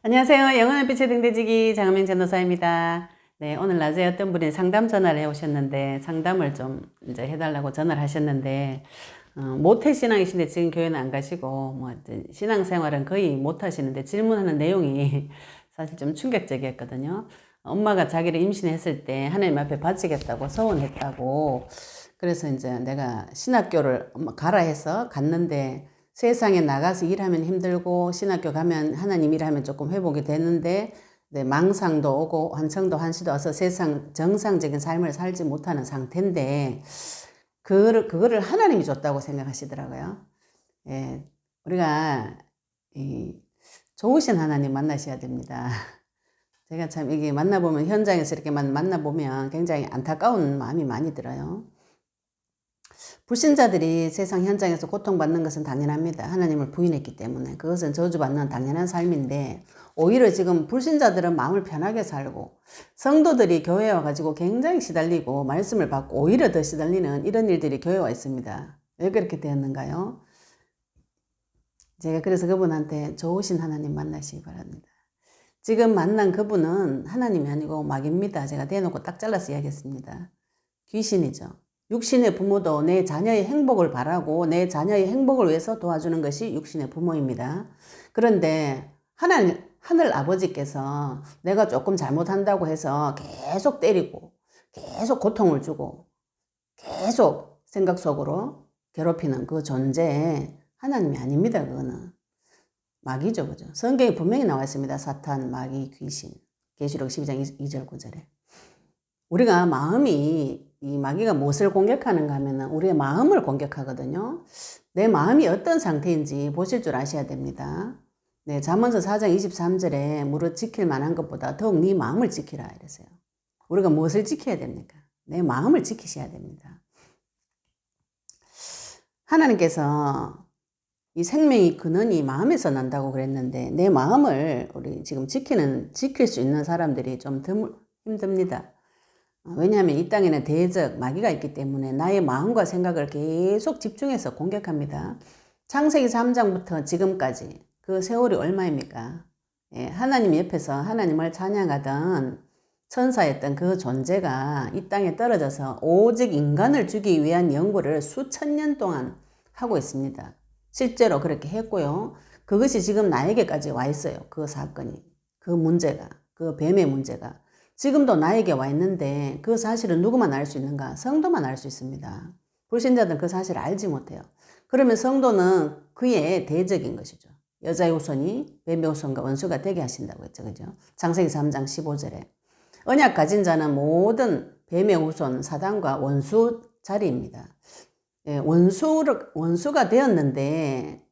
안녕하세요. 영원한 빛의 등대지기 장은명 전도사입니다. 네, 오늘 낮에 어떤 분이 상담 전화를 해 오셨는데 상담을 좀 이제 해달라고 전화를 하셨는데 어, 모태 신앙이신데 지금 교회는 안 가시고 뭐 신앙생활은 거의 못 하시는데 질문하는 내용이 사실 좀 충격적이었거든요. 엄마가 자기를 임신했을 때 하나님 앞에 바치겠다고 서원했다고 그래서 이제 내가 신학교를 가라 해서 갔는데 세상에 나가서 일하면 힘들고 신학교 가면 하나님 일하면 조금 회복이 되는데 네, 망상도 오고 환청도 한시도 와서 세상 정상적인 삶을 살지 못하는 상태인데 그거를, 그거를 하나님이 줬다고 생각하시더라고요. 예, 우리가 이 좋으신 하나님 만나셔야 됩니다. 제가 참 이게 만나보면 현장에서 이렇게 만- 만나보면 굉장히 안타까운 마음이 많이 들어요. 불신자들이 세상 현장에서 고통받는 것은 당연합니다. 하나님을 부인했기 때문에. 그것은 저주받는 당연한 삶인데, 오히려 지금 불신자들은 마음을 편하게 살고, 성도들이 교회에 와가지고 굉장히 시달리고, 말씀을 받고, 오히려 더 시달리는 이런 일들이 교회에 와 있습니다. 왜 그렇게 되었는가요? 제가 그래서 그분한테 좋으신 하나님 만나시기 바랍니다. 지금 만난 그분은 하나님이 아니고 마귀입니다. 제가 대놓고 딱 잘라서 이야기했습니다. 귀신이죠. 육신의 부모도 내 자녀의 행복을 바라고 내 자녀의 행복을 위해서 도와주는 것이 육신의 부모입니다. 그런데 하나님, 하늘 아버지께서 내가 조금 잘못한다고 해서 계속 때리고 계속 고통을 주고 계속 생각 속으로 괴롭히는 그 존재 하나님이 아닙니다. 그거는 마귀죠, 그죠? 성경에 분명히 나와 있습니다. 사탄, 마귀, 귀신. 계시록 12장 2절 9절에. 우리가 마음이 이 마귀가 무엇을 공격하는가 하면은 우리의 마음을 공격하거든요. 내 마음이 어떤 상태인지 보실 줄 아셔야 됩니다. 네, 잠언서 4장 23절에 무릇 지킬 만한 것보다 더욱 네 마음을 지키라 이랬어요. 우리가 무엇을 지켜야 됩니까? 내 마음을 지키셔야 됩니다. 하나님께서 이 생명의 근원이 마음에서 난다고 그랬는데 내 마음을 우리 지금 지키는 지킬 수 있는 사람들이 좀 드물, 힘듭니다. 어, 왜냐하면 이 땅에는 대적 마귀가 있기 때문에 나의 마음과 생각을 계속 집중해서 공격합니다. 창세기 3장부터 지금까지 그 세월이 얼마입니까? 예, 하나님 옆에서 하나님을 찬양하던 천사였던 그 존재가 이 땅에 떨어져서 오직 인간을 주기 위한 연구를 수천 년 동안 하고 있습니다. 실제로 그렇게 했고요. 그것이 지금 나에게까지 와 있어요. 그 사건이. 그 문제가. 그 뱀의 문제가. 지금도 나에게 와 있는데 그 사실은 누구만 알 수 있는가? 성도만 알 수 있습니다. 불신자들은 그 사실을 알지 못해요. 그러면 성도는 그의 대적인 것이죠. 여자의 후손이 뱀의 후손과 원수가 되게 하신다고 했죠. 그죠? 창세기 3장 15절에. 언약 가진 자는 모든 뱀의 후손 사단과 원수 자리입니다. 예, 원수를, 원수가 되었는데,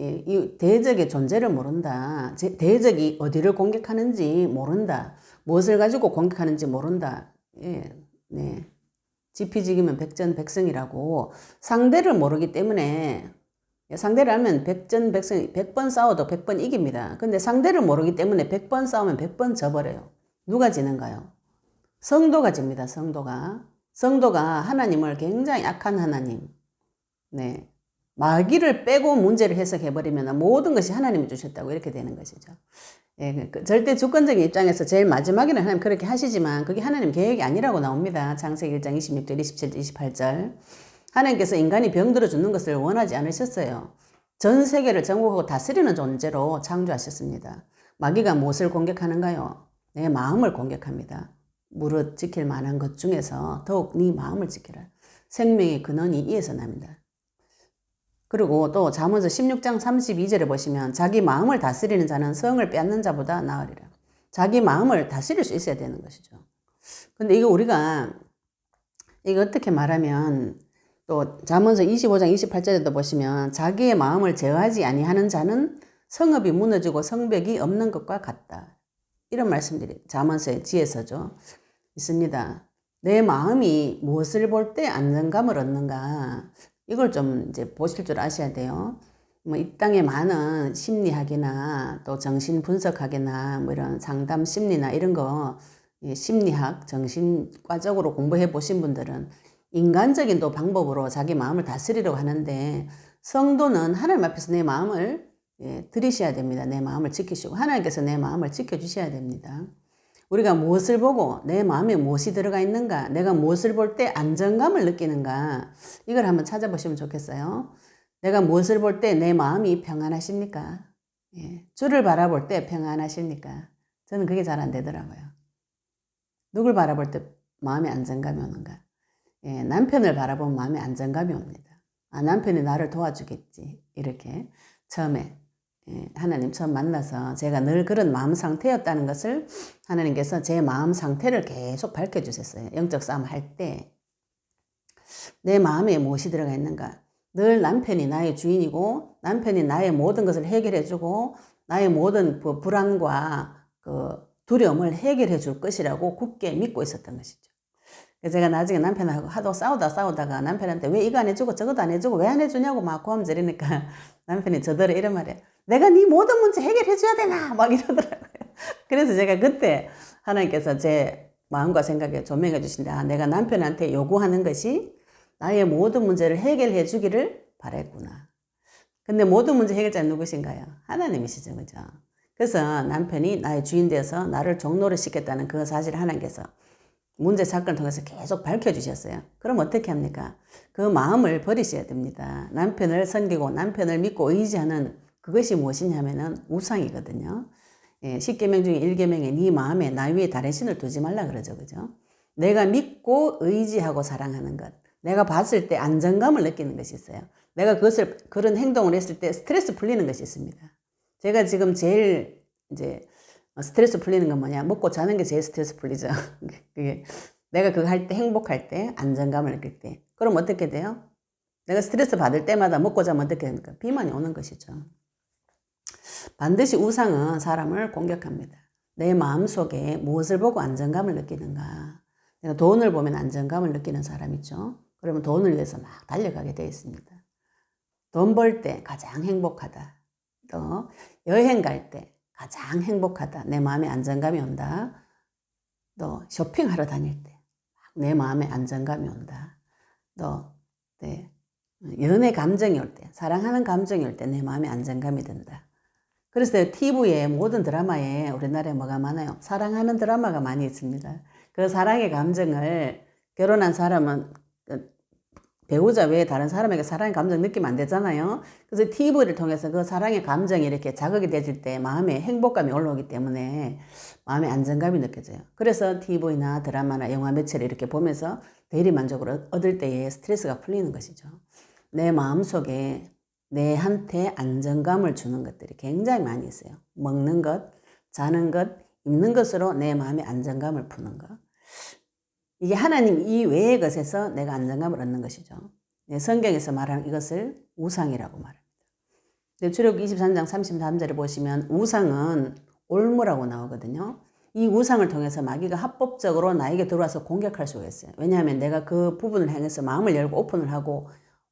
예, 이 대적의 존재를 모른다. 제- 대적이 어디를 공격하는지 모른다. 무엇을 가지고 공격하는지 모른다. 예, 네. 지피지기면 백전백승이라고 상대를 모르기 때문에 예, 상대를 알면 백전백승, 100번 싸워도 100번 이깁니다. 근데 상대를 모르기 때문에 100번 싸우면 100번 져버려요. 누가 지는가요? 성도가 집니다. 성도가. 성도가 하나님을 굉장히 악한 하나님. 네. 마귀를 빼고 문제를 해석해버리면 모든 것이 하나님이 주셨다고 이렇게 되는 것이죠. 예, 그 절대 주권적인 입장에서 제일 마지막에는 하나님 그렇게 하시지만 그게 하나님 계획이 아니라고 나옵니다. 창세기 1장 26절, 27절, 28절. 하나님께서 인간이 병들어 죽는 것을 원하지 않으셨어요. 전 세계를 정복하고 다스리는 존재로 창조하셨습니다. 마귀가 무엇을 공격하는가요? 내 마음을 공격합니다. 무릇 지킬 만한 것 중에서 더욱 네 마음을 지키라. 생명의 근원이 이에서 납니다. 그리고 또 잠언서 16장 32절에 보시면 자기 마음을 다스리는 자는 성을 빼앗는 자보다 나으리라. 자기 마음을 다스릴 수 있어야 되는 것이죠. 근데 이거 우리가 이거 어떻게 말하면 또 잠언서 25장 28절에도 보시면 자기의 마음을 제어하지 아니하는 자는 성읍이 무너지고 성벽이 없는 것과 같다. 이런 말씀들이 잠언서의 지혜서죠. 있습니다. 내 마음이 무엇을 볼 때 안정감을 얻는가 이걸 좀 이제 보실 줄 아셔야 돼요. 뭐 이 땅에 많은 심리학이나 또 정신 분석학이나 뭐 이런 상담 심리나 이런 거 예, 심리학, 정신과적으로 공부해 보신 분들은 인간적인 또 방법으로 자기 마음을 다스리려고 하는데 성도는 하나님 앞에서 내 마음을 예, 들이셔야 됩니다. 내 마음을 지키시고 하나님께서 내 마음을 지켜주셔야 됩니다. 우리가 무엇을 보고 내 마음에 무엇이 들어가 있는가, 내가 무엇을 볼 때 안정감을 느끼는가, 이걸 한번 찾아보시면 좋겠어요. 내가 무엇을 볼 때 내 마음이 평안하십니까? 예, 주를 바라볼 때 평안하십니까? 저는 그게 잘 안 되더라고요. 누굴 바라볼 때 마음에 안정감이 오는가? 예, 남편을 바라보면 마음에 안정감이 옵니다. 아, 남편이 나를 도와주겠지. 이렇게 처음에 예, 하나님 처음 만나서 제가 늘 그런 마음 상태였다는 것을 하나님께서 제 마음 상태를 계속 밝혀주셨어요. 영적 싸움 할 때. 내 마음에 무엇이 들어가 있는가? 늘 남편이 나의 주인이고 남편이 나의 모든 것을 해결해주고 나의 모든 그 불안과 그 두려움을 해결해 줄 것이라고 굳게 믿고 있었던 것이죠. 제가 나중에 남편하고 하도 싸우다 싸우다가 남편한테 왜 이거 안 해주고 저것도 안 해주고 왜 안 해주냐고 막 고함 지르니까 남편이 저더러 이런 말이에요. 내가 네 모든 문제 해결해 줘야 되나? 막 이러더라고요. 그래서 제가 그때 하나님께서 제 마음과 생각에 조명해 주신다. 아, 내가 남편한테 요구하는 것이 나의 모든 문제를 해결해 주기를 바랬구나. 근데 모든 문제 해결자 누구신가요? 하나님이시죠. 그죠? 그래서 남편이 나의 주인 되어서 나를 종로를 시켰다는 그 사실을 하나님께서 문제 사건을 통해서 계속 밝혀주셨어요. 그럼 어떻게 합니까? 그 마음을 버리셔야 됩니다. 남편을 섬기고 남편을 믿고 의지하는 그것이 무엇이냐면은 우상이거든요. 예, 10계명 중에 1계명에 네 마음에 나 위에 다른 신을 두지 말라 그러죠. 그죠? 내가 믿고 의지하고 사랑하는 것. 내가 봤을 때 안정감을 느끼는 것이 있어요. 내가 그것을 그런 행동을 했을 때 스트레스 풀리는 것이 있습니다. 제가 지금 제일 이제 스트레스 풀리는 건 뭐냐? 먹고 자는 게 제일 스트레스 풀리죠. 그게 내가 그거 할 때 행복할 때 안정감을 느낄 때. 그럼 어떻게 돼요? 내가 스트레스 받을 때마다 먹고 자면 어떻게 됩니까? 비만이 오는 것이죠. 반드시 우상은 사람을 공격합니다. 내 마음 속에 무엇을 보고 안정감을 느끼는가? 내가 돈을 보면 안정감을 느끼는 사람이죠. 그러면 돈을 위해서 막 달려가게 되어 있습니다. 돈 벌 때 가장 행복하다. 또 여행 갈 때 가장 행복하다. 내 마음에 안정감이 온다. 또 쇼핑하러 다닐 때 내 마음에 안정감이 온다. 또 네, 연애 감정이 올 때, 사랑하는 감정이 올 때 내 마음에 안정감이 든다. 그래서 TV에 모든 드라마에 우리나라에 뭐가 많아요? 사랑하는 드라마가 많이 있습니다. 그 사랑의 감정을 결혼한 사람은 그 배우자 외에 다른 사람에게 사랑의 감정 느끼면 안 되잖아요. 그래서 TV를 통해서 그 사랑의 감정이 이렇게 자극이 되질 때 마음에 행복감이 올라오기 때문에 마음의 안정감이 느껴져요. 그래서 TV나 드라마나 영화 매체를 이렇게 보면서 대리 만족을 얻을 때에 스트레스가 풀리는 것이죠. 내 마음 속에 내한테 안정감을 주는 것들이 굉장히 많이 있어요. 먹는 것, 자는 것, 입는 것으로 내 마음의 안정감을 푸는 것. 이게 하나님 이외의 것에서 내가 안정감을 얻는 것이죠. 성경에서 말하는 이것을 우상이라고 말합니다. 출애굽 23장 33절에 보시면 우상은 올무라고 나오거든요. 이 우상을 통해서 마귀가 합법적으로 나에게 들어와서 공격할 수가 있어요. 왜냐하면 내가 그 부분을 향해서 마음을 열고 오픈을 하고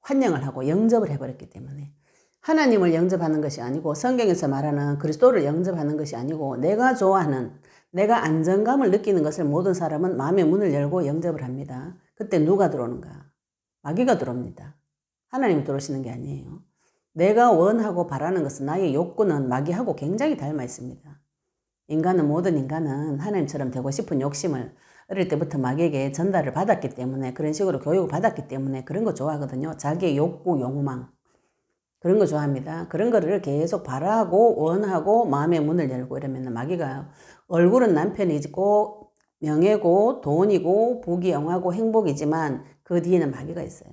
환영을 하고 영접을 해버렸기 때문에 하나님을 영접하는 것이 아니고 성경에서 말하는 그리스도를 영접하는 것이 아니고 내가 좋아하는 내가 안정감을 느끼는 것을 모든 사람은 마음의 문을 열고 영접을 합니다. 그때 누가 들어오는가? 마귀가 들어옵니다. 하나님이 들어오시는 게 아니에요. 내가 원하고 바라는 것은 나의 욕구는 마귀하고 굉장히 닮아 있습니다. 인간은 모든 인간은 하나님처럼 되고 싶은 욕심을 어릴 때부터 마귀에게 전달을 받았기 때문에 그런 식으로 교육을 받았기 때문에 그런 거 좋아하거든요. 자기의 욕구, 욕망. 그런 거 좋아합니다. 그런 거를 계속 바라고 원하고 마음의 문을 열고 이러면 마귀가 얼굴은 남편이고 명예고 돈이고 복이 영화고 행복이지만 그 뒤에는 마귀가 있어요.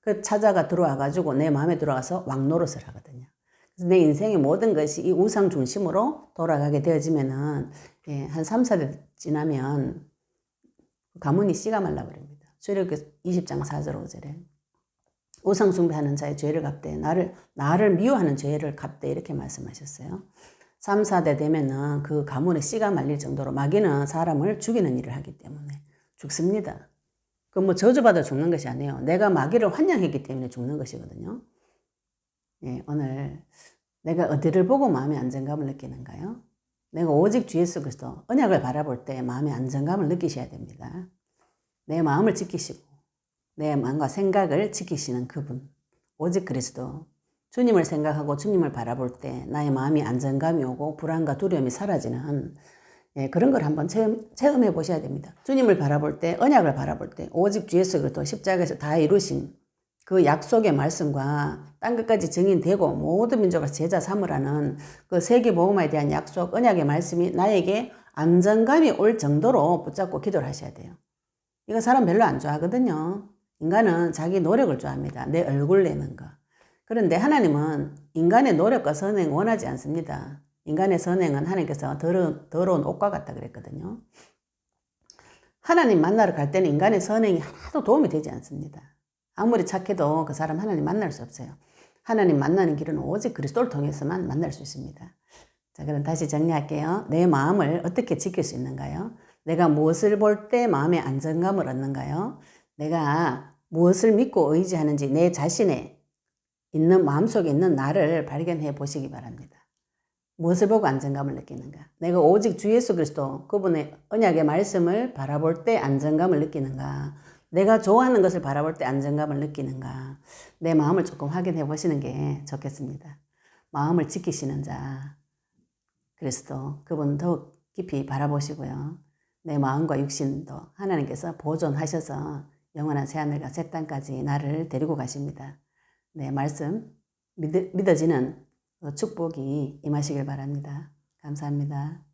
그 찾아가 들어와 가지고 내 마음에 들어와서 왕노릇을 하거든요. 그래서 내 인생의 모든 것이 이 우상 중심으로 돌아가게 되어지면은 예, 한 3, 4대 지나면 가문이 씨가 말라버립니다. 출애굽 20장 4절 5절에 우상 숭배하는 자의 죄를 갚되 나를 나를 미워하는 죄를 갚되 이렇게 말씀하셨어요. 3, 4대 되면은 그 가문의 씨가 말릴 정도로 마귀는 사람을 죽이는 일을 하기 때문에 죽습니다. 그 뭐 저주받아 죽는 것이 아니에요. 내가 마귀를 환영했기 때문에 죽는 것이거든요. 예, 오늘 내가 어디를 보고 마음의 안정감을 느끼는가요? 내가 오직 주 예수 그리스도 언약을 바라볼 때 마음의 안정감을 느끼셔야 됩니다. 내 마음을 지키시고 내 마음과 생각을 지키시는 그분 오직 그리스도 주님을 생각하고 주님을 바라볼 때 나의 마음이 안정감이 오고 불안과 두려움이 사라지는 예, 그런 걸 한번 체험, 체험해 보셔야 됩니다. 주님을 바라볼 때, 언약을 바라볼 때, 오직 주 예수 그리스도 십자가에서 다 이루신 그 약속의 말씀과 땅 끝까지 증인되고 모든 민족을 제자 삼으라는 그 세계 복음화에 대한 약속, 언약의 말씀이 나에게 안정감이 올 정도로 붙잡고 기도를 하셔야 돼요. 이거 사람 별로 안 좋아하거든요. 인간은 자기 노력을 좋아합니다. 내 얼굴 내는 거. 그런데 하나님은 인간의 노력과 선행 원하지 않습니다. 인간의 선행은 하나님께서 더러운, 더러운 옷과 같다 그랬거든요. 하나님 만나러 갈 때는 인간의 선행이 하나도 도움이 되지 않습니다. 아무리 착해도 그 사람 하나님 만날 수 없어요. 하나님 만나는 길은 오직 그리스도를 통해서만 만날 수 있습니다. 자, 그럼 다시 정리할게요. 내 마음을 어떻게 지킬 수 있는가요? 내가 무엇을 볼 때 마음의 안정감을 얻는가요? 내가 무엇을 믿고 의지하는지 내 자신의 있는 마음속에 있는 나를 발견해 보시기 바랍니다. 무엇을 보고 안정감을 느끼는가? 내가 오직 주 예수 그리스도 그분의 언약의 말씀을 바라볼 때 안정감을 느끼는가? 내가 좋아하는 것을 바라볼 때 안정감을 느끼는가? 내 마음을 조금 확인해 보시는 게 좋겠습니다. 마음을 지키시는 자, 그리스도 그분 더 깊이 바라보시고요. 내 마음과 육신도 하나님께서 보존하셔서 영원한 새하늘과 새 땅까지 나를 데리고 가십니다. 네, 말씀 믿, 믿어지는 축복이 임하시길 바랍니다. 감사합니다.